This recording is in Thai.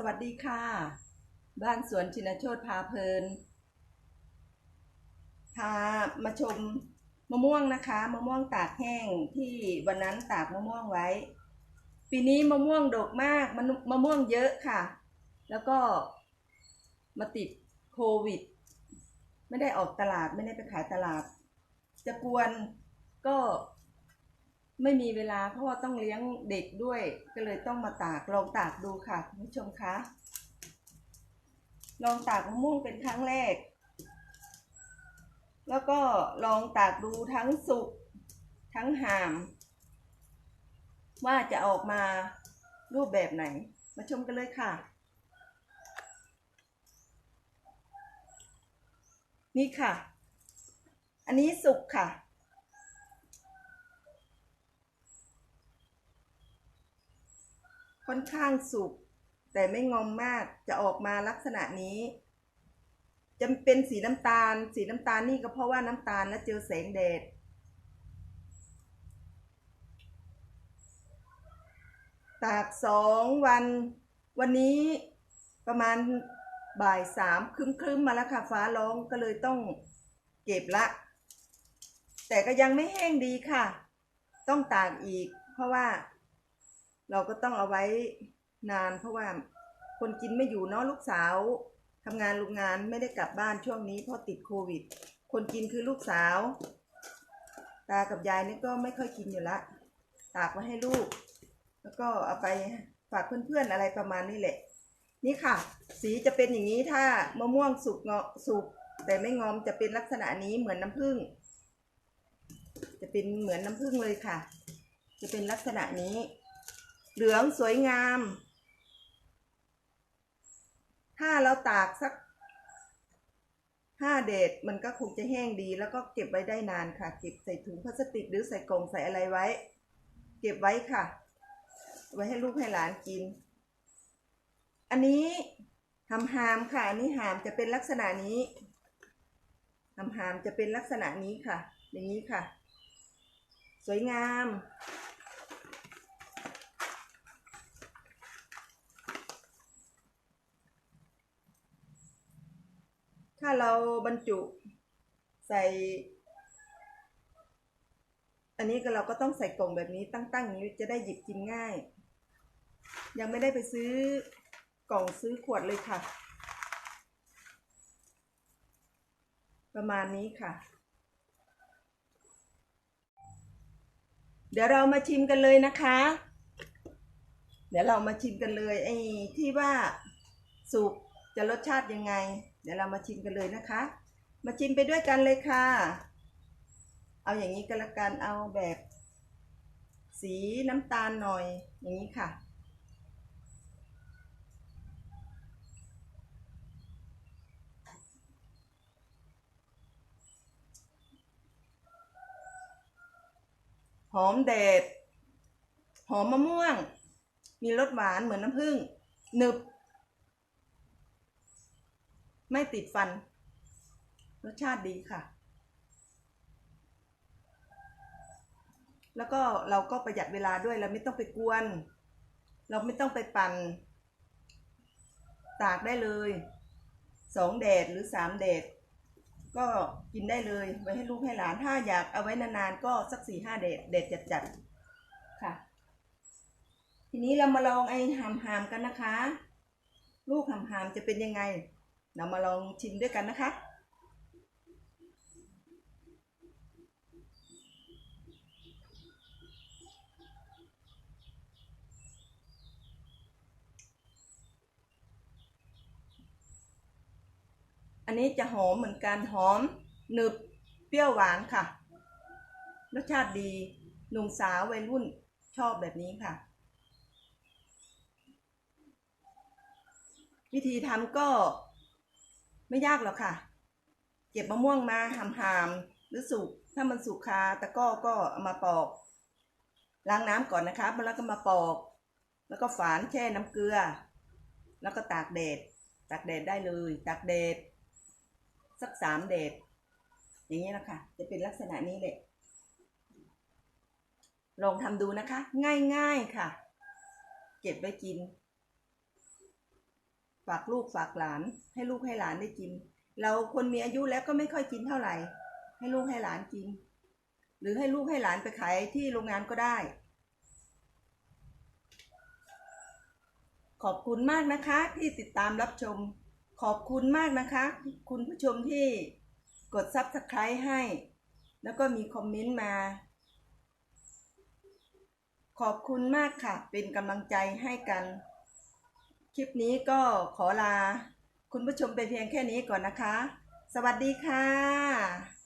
สวัสดีค่ะ บ้านสวนชินโชตพาเพลิน พามาชมมะม่วงนะคะมะม่วงตากแห้งที่วันนั้นตากมะม่วงไว้ ปีนี้มะม่วงดกมากมมะม่วงเยอะค่ะ แล้วก็มาติดโควิด ไม่ได้ออกตลาดไม่ได้ไปขายตลาด จะกวนก็ ไม่มีเวลาเพราะว่าต้องเลี้ยงเด็กด้วย ก็เลยต้องมาตากลองตากดูค่ะคุณผู้ชมคะลองตากมะม่วงเป็นครั้งแรก แล้วก็ลองตากดูทั้งสุกทั้งหาม ว่าจะออกมารูปแบบไหน มาชมกันเลยค่ะ นี่ค่ะ อันนี้สุกค่ะ ค่อนข้างสุก แต่ไม่งอมมากจะออกมาลักษณะนี้ จะเป็นสีน้ำตาล สีน้ำตาลนี่ก็เพราะว่าน้ำตาลแล้วเจอแสงแดดตากสองวัน วันนี้ประมาณบ่ายสามครึ้มๆมาแล้วค่ะ ฟ้าร้องก็เลยต้องเก็บละ แต่ก็ยังไม่แห้งดีค่ะ ต้องตากอีกเพราะว่า เราก็ต้องเอาไว้นาน เพราะว่าคนกินไม่อยู่เนาะลูกสาวทำงานโรงงานไม่ได้กลับบ้านช่วงนี้เพราะติดโควิด คนกินคือลูกสาว ตากับยายนี่ก็ไม่ค่อยกินอยู่ละ ตากไว้ให้ลูก แล้วก็เอาไปฝากเพื่อนๆอะไรประมาณนี้แหละ นี่ค่ะ สีจะเป็นอย่างนี้ถ้ามะม่วงสุกเงาะสุก แต่ไม่งอมจะเป็นลักษณะนี้เหมือนน้ำผึ้งจะเป็นเหมือนน้ำผึ้งเลยค่ะ จะเป็นลักษณะนี้ เหลืองสวยงาม ถ้าเราตากสักห้าเดดมันก็คงจะแห้งดี แล้วก็เก็บไว้ได้นานค่ะ เก็บใส่ถุงพลาสติกหรือใส่กล่องใส่อะไรไว้ เก็บไว้ค่ะ ไว้ให้ลูกให้หลานกิน อันนี้หำหามค่ะ อันนี้หามจะเป็นลักษณะนี้หำหามจะเป็นลักษณะนี้ค่ะ อย่างนี้ค่ะ สวยงาม ถ้าเราบรรจุใส่ อันนี้ก็เราก็ต้องใส่กล่องแบบนี้ตั้งๆอย่างนี้จะได้หยิบกินง่าย ยังไม่ได้ไปซื้อกล่องซื้อขวดเลยค่ะ ประมาณนี้ค่ะ เดี๋ยวเรามาชิมกันเลยนะคะ เดี๋ยวเรามาชิมกันเลยไอ้ที่ว่าสุกจะรสชาติยังไง ดี๋ยวเรามาชิมกันเลยนะคะ มาชิมไปด้วยกันเลยค่ะ เอาอย่างนี้ก็แล้วกันเอาแบบ สีน้ำตาลหน่อยอย่างนี้ค่ะ หอมแดดหอมมะม่วง มีรสหวานเหมือนน้ำผึ้งหนึบ ไม่ติดฟัน รสชาติดีค่ะ แล้วก็เราก็ประหยัดเวลาด้วยเราไม่ต้องไปกวน เราไม่ต้องไปปั่น ตากได้เลยสองแดดหรือสามแดดก็กินได้เลยไว้ให้ลูกให้หลานถ้าอยากเอาไว้นานๆก็สักสี่ห้าแดดแดดจัดๆค่ะ ทีนี้เรามาลองไอ้หามหามๆกันนะคะ ลูกหามหามๆจะเป็นยังไง เรามาลองชิมด้วยกันนะคะ อันนี้จะหอมเหมือนกันหอมหนึบเปรี้ยวหวานค่ะ รสชาติดีหนุ่มสาววัยรุ่นชอบแบบนี้ค่ะ วิธีทำก็ ไม่ยากหรอกค่ะ เก็บมะม่วงมาหามๆหรือสุกถ้ามันสุกคาตะก้อก็เอามาปอก ล้างน้ำก่อนนะคะแล้วก็มาปอก แล้วก็ฝานแช่น้ำเกลือ แล้วก็ตากแดดตากแดดได้เลย ตากแดดสักสามแดดอย่างนี้นะคะจะเป็นลักษณะนี้แหละลองทำดูนะคะ ง่ายๆค่ะ เก็บไว้กิน ฝากลูกฝากหลาน ให้ลูกให้หลานได้กิน เราคนมีอายุแล้วก็ไม่ค่อยกินเท่าไหร่ ให้ลูกให้หลานกิน หรือให้ลูกให้หลานไปขายที่โรงงานก็ได้ ขอบคุณมากนะคะที่ติดตามรับชม ขอบคุณมากนะคะ คุณผู้ชมที่กด Subscribe ให้ แล้วก็มีคอมเมนต์มา ขอบคุณมากค่ะ เป็นกำลังใจให้กัน ลิปนี้ก็ขอลา คุณผู้ชมไปเพียงแค่นี้ก่อนนะคะ สวัสดีค่ะ